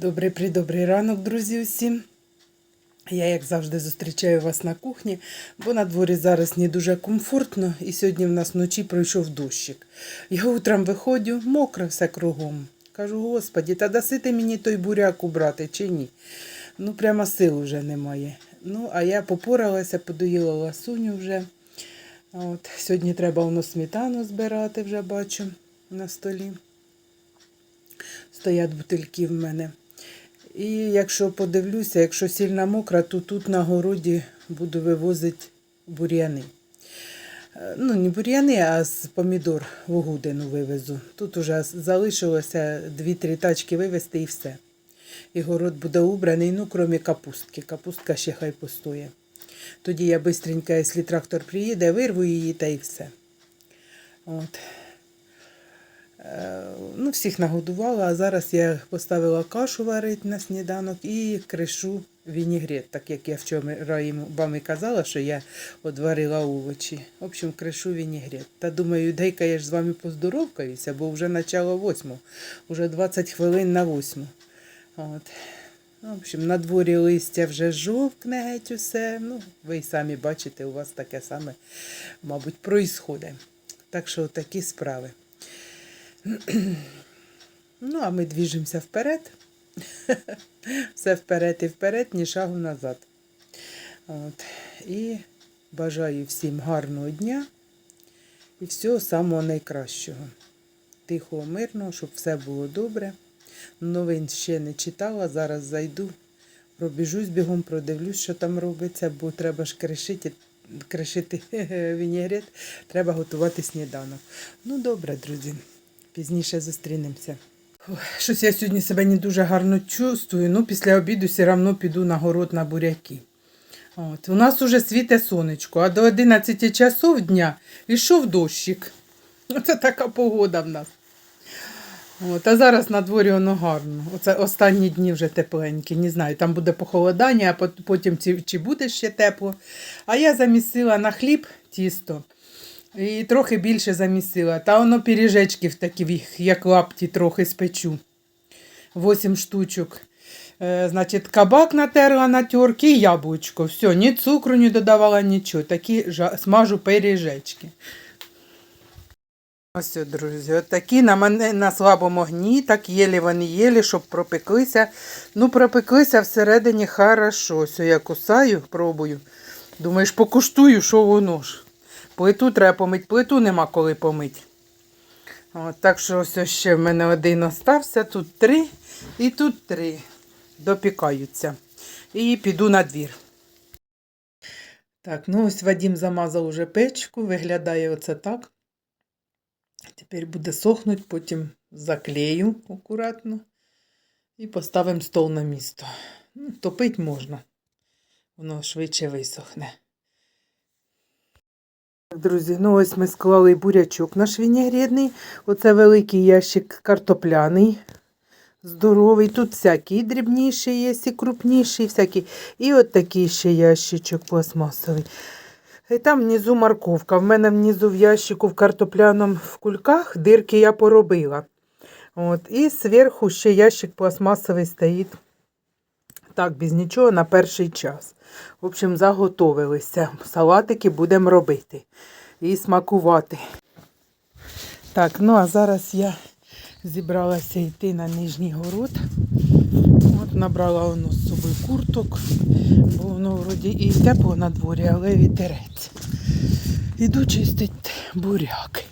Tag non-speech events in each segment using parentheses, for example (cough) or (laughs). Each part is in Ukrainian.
Добрий придобрий ранок, друзі, усім. Я, як завжди, зустрічаю вас на кухні, бо на дворі зараз не дуже комфортно, і сьогодні в нас вночі пройшов дощик. Я утром виходжу, мокре все кругом. Кажу, господі, та даси ти мені той буряк убрати чи ні? Ну, прямо сил вже немає. Ну, а я попоралася, подоїла ласуню вже. От, сьогодні треба воно сметану збирати, вже бачу на столі. Стоять бутильки в мене. І якщо подивлюся, якщо сильно мокра, то тут на городі буду вивозити бур'яни. Е, Ну, не бур'яни, а з помідор в Огудину вивезу. Тут уже залишилося дві-три тачки вивезти і все. І город буде убраний, ну, крім капустки. Капустка ще хай постоє. Тоді я швидко, якщо трактор приїде, вирву її та і все. От. Ну, всіх нагодувала, а зараз я поставила кашу варити на сніданок і кришу вінігрет, так як я вчора їм вам і казала, що я одварила овочі. В общем, кришу вінігрет. Та думаю, дай-ка я ж з вами поздоровкаюся, бо вже начало восьму, вже 20 хвилин на восьму. От. Ну, В общем, на дворі листя вже жовкне геть усе. Ну, ви й самі бачите, у вас таке саме, мабуть, проїсходить. Так що такі справи. (clears throat) Ну, а ми двіжимося вперед. (laughs) Все вперед і вперед, ні шагу назад. От. І бажаю всім гарного дня і всього самого найкращого. Тихого, мирного, щоб все було добре. Новин ще не читала, зараз зайду, пробіжусь бігом, продивлюсь, що там робиться, бо треба ж кришити, кришити (laughs) вінігрет, треба готувати сніданок. Ну, добре, друзі. Пізніше зустрінемося. Щось я сьогодні себе не дуже гарно чувствую. Ну, після обіду все одно піду на город на буряки. От. У нас уже світе сонечко, а до 11 часов дня йшов дощик. Оце така погода в нас. От, а зараз на дворі воно гарно. Оце останні дні вже тепленькі. Не знаю, там буде похолодання, а потім чи буде ще тепло. А я замісила на хліб тісто. І трохи більше замісила. Та воно пиріжечки в такі, як лапті, трохи спечу. Восім штучок. Е, значить, кабак натерла на терки і яблучко. Все, ні цукру не додавала, нічого. Такі жа- смажу пиріжечки. Ось, друзі, такі на мене на слабому огні, так єлі вони єлі, щоб пропеклися. Ну, пропеклися всередині хорошо. Ось я кусаю, пробую. Думаєш, покуштую, що воно ж. Плиту треба помити, плиту нема коли помити. От, так що ось ще в мене один остався, тут три і тут три. Допікаються. І піду на двір. Так, ну ось Вадим замазав уже печку, виглядає оце так. Тепер буде сохнути, потім заклею акуратно і поставимо стол на місто. Ну, топить можна. Воно швидше висохне. Друзі, ну ось ми склали бурячок наш вінігрідний. Оце великий ящик картопляний. Здоровий. Тут всякий дрібніший є, і крупніший, всякий. І от такий ще ящичок пластмасовий. І там внизу морковка. В мене внизу в ящику в картопляному в кульках дирки я поробила. От. І зверху ще ящик пластмасовий стоїть. Так, без нічого на перший час. В общем, заготовилися. Салатики будемо робити і смакувати. Так, ну а зараз я зібралася йти на нижній город. От набрала воно з собою курток, бо воно вроді і тепло на дворі, але вітерець. Іду чистити буряк.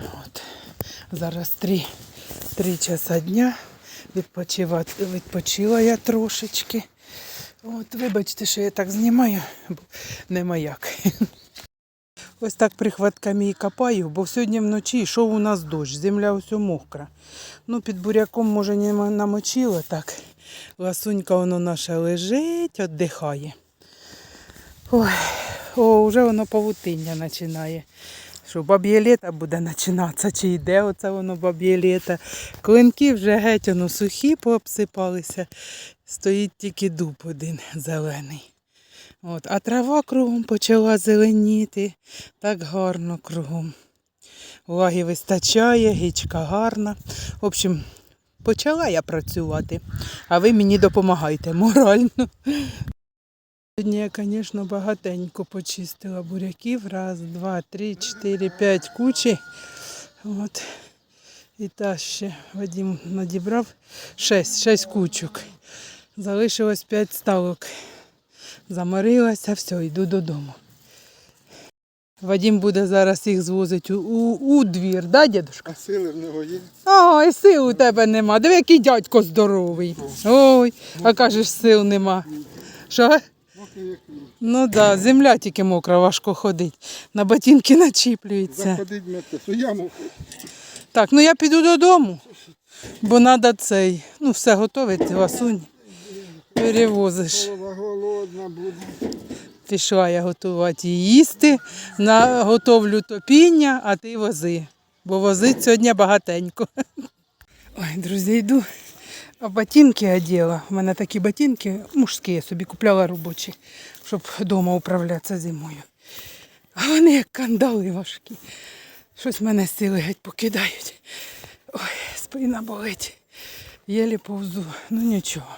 От. Зараз три, часа дня. Відпочивати, відпочила я трошечки. От, вибачте, що я так знімаю, бо нема як. Ось так прихватками і копаю, бо сьогодні вночі йшов у нас дощ, земля ось мокра. Ну, під буряком, може, не намочило так. Ласунька воно наша лежить, віддихає. Ой, о, вже воно павутиння починає. Що баб'є літа буде починатися, чи йде оце воно баб'є літа. Клинки вже геть воно сухі пообсипалися. Стоїть тільки дуб один зелений. От, а трава кругом почала зеленіти. Так гарно кругом. Влаги вистачає, гічка гарна. В общем, почала я працювати, а ви мені допомагайте морально. Сьогодні я, звісно, багатенько почистила буряків. Раз, два, три, чотири, п'ять кучі. От. І та ще Вадим надібрав шесть, шесть кучок. Залишилось п'ять ставок. Заморилася, все, йду додому. Вадим буде зараз їх звозити у, у, у двір, да, дідушка? А сили в нього є. Ой, сил у тебе нема. Диви, який дядько здоровий. Ой, а кажеш, сил нема. Що? Ну так, да, земля тільки мокра, важко ходить. На ботинки начіплюється. заходить мете, яму. Так, ну я піду додому, бо треба цей, ну все готовити, ласунь. Перевозиш. Голодна буде. Пішла я готувати і їсти, наготовлю топіння, а ти вози. Бо возить сьогодні багатенько. Ой, друзі, йду. А ботинки оділа. У мене такі ботинки мужські, я собі купляла робочі, щоб вдома управлятися зимою. А вони як кандали важкі. Щось мене сили геть покидають. Ой, спина болить. Єлі повзу. Ну нічого.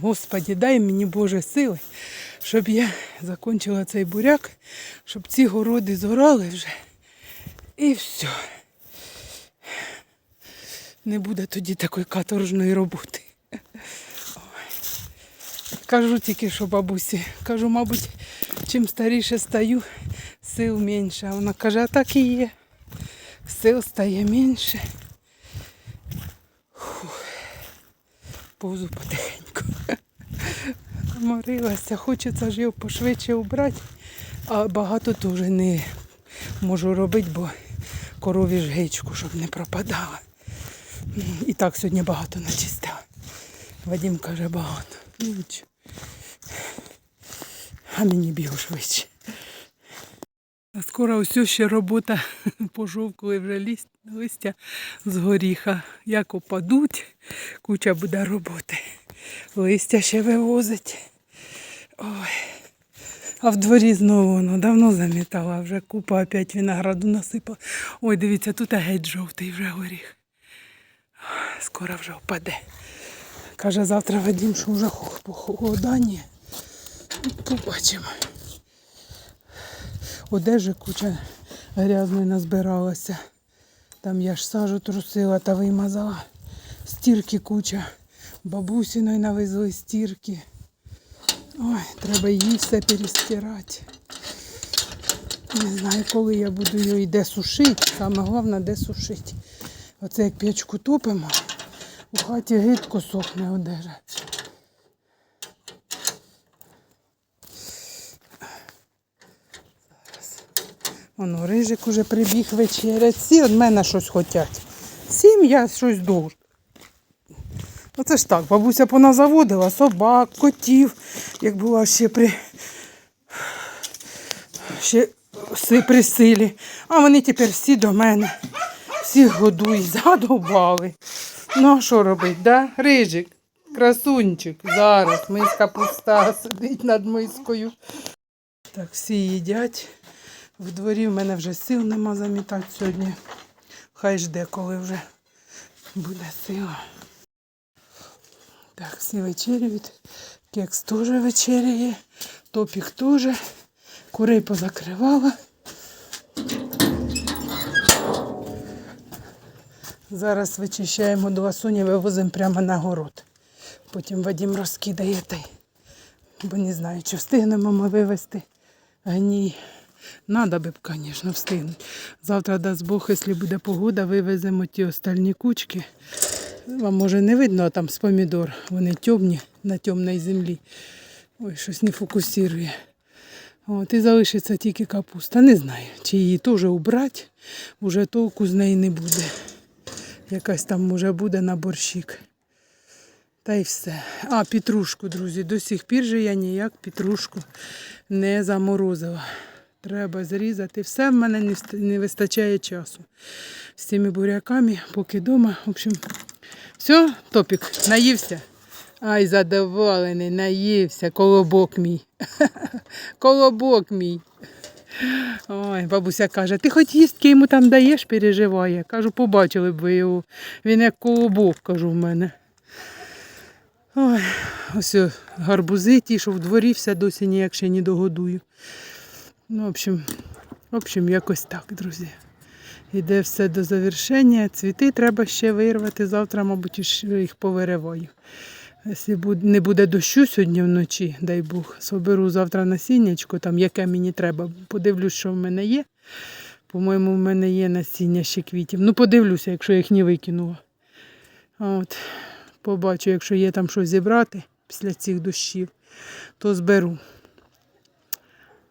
Господі, дай мені Боже сили, щоб я закінчила цей буряк, щоб ці городи зорали вже. І все. Не буде тоді такої каторжної роботи. Кажу тільки, що бабусі. Кажу, мабуть, чим старіше стаю, сил менше. А вона каже, а так і є. Сил стає менше. Повзу потихеньку. Морилася, хочеться ж його пошвидше убрати, а багато теж не можу робити, бо корові ж гичку, щоб не пропадала. І так сьогодні багато начистила. Вадим каже багато. Ну. А мені бігу швидше. А скоро ось ще робота (laughs) пожовкли вже листя з горіха. Як опадуть, куча буде роботи. Листя ще вивозить. Ой. А в дворі знову воно давно замітала, вже купа опять винограду насипала. Ой, дивіться, тут геть жовтий вже горіх. Скоро вже впаде. Каже, завтра Вадим, що вже хо- похолодання. Побачимо. Одежі куча грязної назбиралася. Там я ж сажу трусила та вимазала. Стірки куча. Бабусіної навезли стірки. Ой, треба її все перестирати. Не знаю, коли я буду її де сушити. Саме головне, де сушити. Оце як печку топимо, у хаті гидко сохне одежа. Воно рижик уже прибіг вечерять. Всі від мене щось хочуть. Всім я щось должен. Оце ж так, бабуся поназаводила собак, котів, як була ще при ще при силі. А вони тепер всі до мене. Всі годують, задовбали. Ну, а що робить, да? Рижик, красунчик. Зараз миска пуста, сидить над мискою. Так, всі їдять. В дворі в мене вже сил нема замітати сьогодні. Хай жде, коли вже буде сила. Так, всі вечерюють. Кекс теж вечеряє. Топік теж. Курей позакривала. Зараз вичищаємо до ласуні, вивозимо прямо на город. Потім Вадим розкидає та й. Бо не знаю, чи встигнемо ми вивезти гній. Надо би б, звісно, встигнути. Завтра, дасть Бог, якщо буде погода, вивеземо ті остальні кучки. Вам може не видно, а там з помідор. Вони темні на темній землі. Ой, щось не фокусує. От, і залишиться тільки капуста. Не знаю, чи її теж убрати, вже толку з неї не буде. Якась там може буде на борщик. Та й все. А, петрушку, друзі. До сих пір же я ніяк петрушку не заморозила. Треба зрізати. Все в мене не вистачає часу. З цими буряками, поки вдома. В общем, все, топік, наївся. Ай, задоволений, наївся, колобок мій. (laughs) колобок мій. Ой, бабуся каже, ти хоч їстки йому там даєш, переживає. Кажу, побачили б ви його. Він як колобок, кажу в мене. Ой, ось гарбузи ті, що в дворі все досі ніяк ще не догодую. Ну, в общем, в общем, якось так, друзі. Іде все до завершення. Цвіти треба ще вирвати. Завтра, мабуть, їх повириваю. Якщо не буде дощу сьогодні вночі, дай Бог, соберу завтра насіннячко, там, яке мені треба. Подивлюсь, що в мене є. По-моєму, в мене є насіння ще квітів. Ну, подивлюся, якщо я їх не викинула. От, побачу, якщо є там щось зібрати після цих дощів, то зберу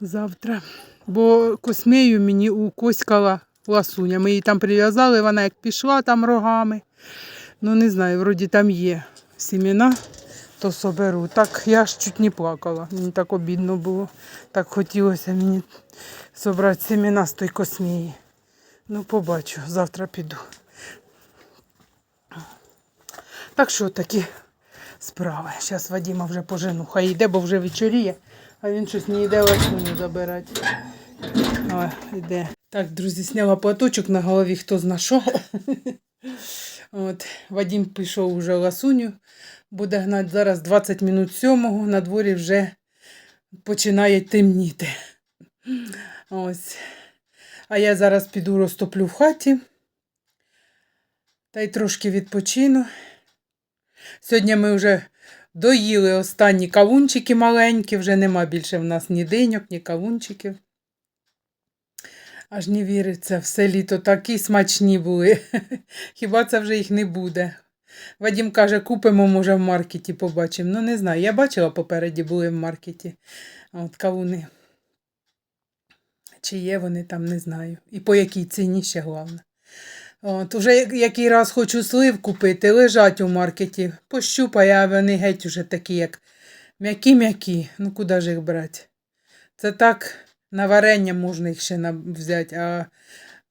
завтра. Бо космею мені укоськала ласуня. Ми її там прив'язали, вона як пішла там рогами. Ну, не знаю, вроді там є сімена, то соберу. Так я ж чуть не плакала. Мені так обідно було. Так хотілося мені собрати сімена з той космії. Ну, побачу, завтра піду. Так що такі справи. Зараз Вадима вже пожену. Хай йде, бо вже вечоріє, а він щось не йде ласуню забирати. О, йде. Так, друзі, зняла платочок на голові, хто зна що. От, Вадим пішов уже ласуню, буде гнати зараз 20 минут сьомого, на дворі вже починає темніти. Ось. А я зараз піду розтоплю в хаті та й трошки відпочину. Сьогодні ми вже доїли останні кавунчики маленькі, вже нема більше в нас ні диньок, ні кавунчиків. Аж не віриться, все літо такі смачні були. (laughs) Хіба це вже їх не буде? Вадім каже, купимо, може, в маркеті побачимо. Ну, не знаю. Я бачила попереді були в маркеті. От кавуни. Чи є вони там, не знаю. І по якій ціні ще головне. От, уже який раз хочу слив купити, лежать у маркеті. Пощупаю, а вони геть уже такі, як м'які-м'які. Ну, куди ж їх брати? Це так, на варення можна їх ще взяти, а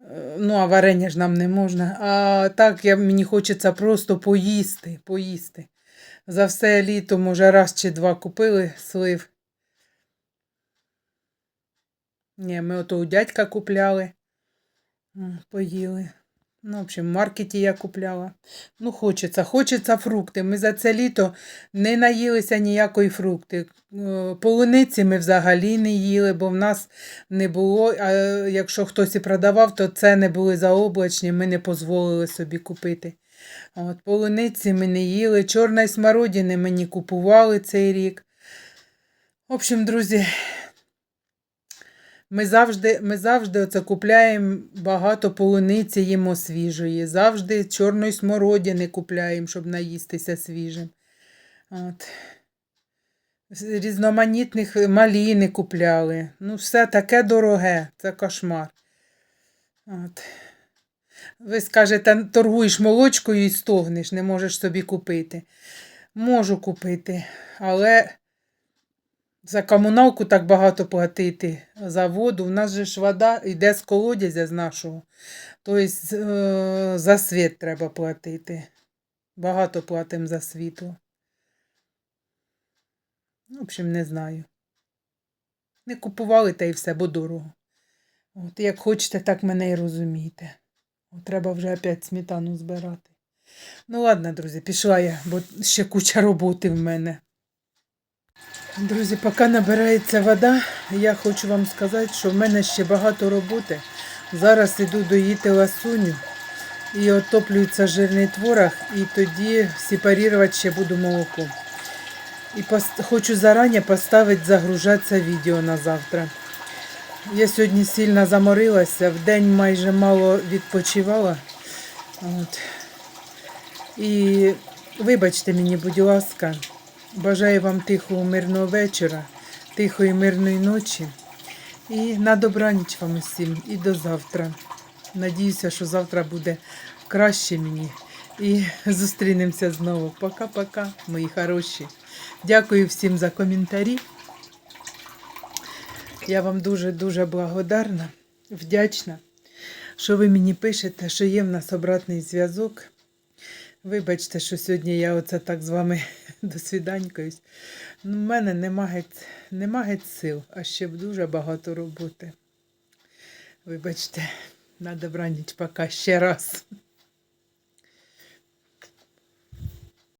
е, ну, а варення ж нам не можна. А так я, мені хочеться просто поїсти, поїсти. За все літо, може, раз чи два купили слив. Ні, ми ото у дядька купляли. Поїли. Ну, в общем, в маркеті я купляла. Ну, хочеться, хочеться фрукти. Ми за це літо не наїлися ніякої фрукти. Е, Полуниці ми взагалі не їли, бо в нас не було. А якщо хтось і продавав, то це не були заоблачні, ми не дозволили собі купити. От, полуниці ми не їли, чорної смородини ми не купували цей рік. В общем, друзі, ми завжди, ми завжди оце купляємо багато полуниці, їмо свіжої. Завжди чорної смородини купляємо, щоб наїстися свіжим. От. Різноманітних маліни купляли. Ну, все таке дороге, це кошмар. От. Ви скажете, торгуєш молочкою і стогнеш, не можеш собі купити. Можу купити, але за комуналку так багато платити за воду. У нас же ж вода йде з колодязя з нашого. Тобто е, за світ треба платити. Багато платимо за світло. В общем, не знаю. Не купували та й все, бо дорого. От як хочете, так мене і розумієте. От треба вже опять сметану збирати. Ну ладно, друзі, пішла я, бо ще куча роботи в мене. Друзі, поки набирається вода, я хочу вам сказати, що в мене ще багато роботи. Зараз іду доїти ласуню і отоплюється жирний творог, і тоді сепарувати ще буду молоко. І хочу зарані поставити загружатися відео на завтра. Я сьогодні сильно заморилася, в день майже мало відпочивала. От. І вибачте мені, будь ласка, бажаю вам тихого мирного вечора, тихої мирної ночі. І на добраніч вам усім, і до завтра. Надіюся, що завтра буде краще мені. І зустрінемося знову. Пока-пока, мої хороші. Дякую всім за коментарі. Я вам дуже-дуже благодарна, вдячна, що ви мені пишете, що є в нас обратний зв'язок. Вибачте, що сьогодні я оце так з вами (laughs) до свіданькаюсь. Ну, мене нема геть, нема геть сил, а ще дуже багато роботи. Вибачте, на добраніч пока ще раз.